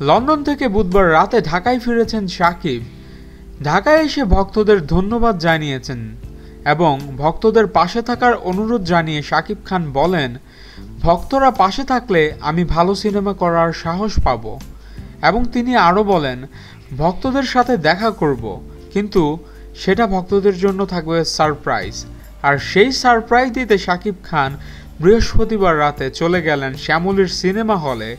London থেকে বুধবার রাতে ঢাকায় ফিরেছেন সাকিব। ঢাকায় এসে ভক্তদের ধন্যবাদ জানিয়েছেন এবং ভক্তদের পাশে থাকার অনুরোধ জানিয়ে সাকিব খান বলেন, ভক্তরা পাশে থাকলে আমি ভালো সিনেমা করার সাহস পাব। এবং তিনি আরও বলেন, ভক্তদের সাথে দেখা করব। কিন্তু সেটা ভক্তদের জন্য থাকবে সারপ্রাইজ। আর সেই সারপ্রাইজ দিতে শাকিব খান বৃহস্পতিবার রাতে চলে গেলেন শ্যামলির সিনেমা হলে।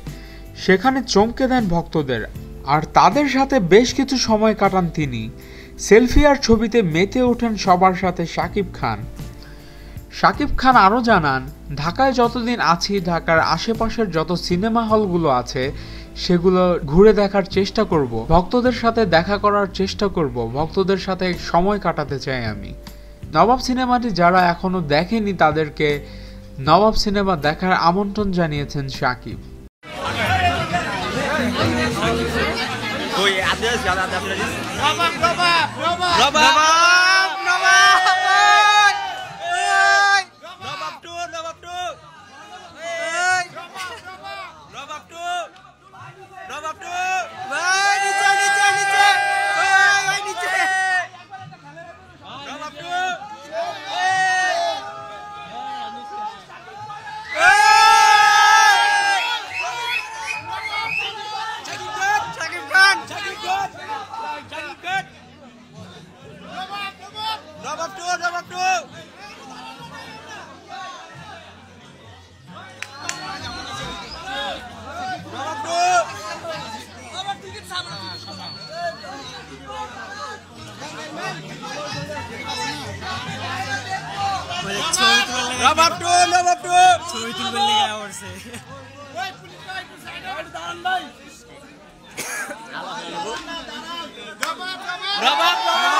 সেখানে চমকে দেন ভক্তদের। আর তাদের সাথে বেশ কিছু সময় কাটান তিনি। সেলফি আর ছবিতে মেতে ওঠেন সবার সাথে শাকিব খান। শাকিব খান আরও জানান ঢাকায় যতদিন আছি ঢাকার আশেপাশের যত সিনেমা হলগুলো আছে সেগুলো ঘুরে দেখার চেষ্টা করব। ভক্তদের সাথে দেখা করার চেষ্টা করব। ভক্তদের সাথে সময় কাটাতে চাই আমি। নবাব সিনেমাটি যারা এখনও দেখেনি তাদেরকে নবাব সিনেমা দেখার আমন্ত্রণ জানিয়েছেন শাকিব। Oi, adeus, galera. ছবি তুলবেন লেগে আওয়ারছে Robab, robab.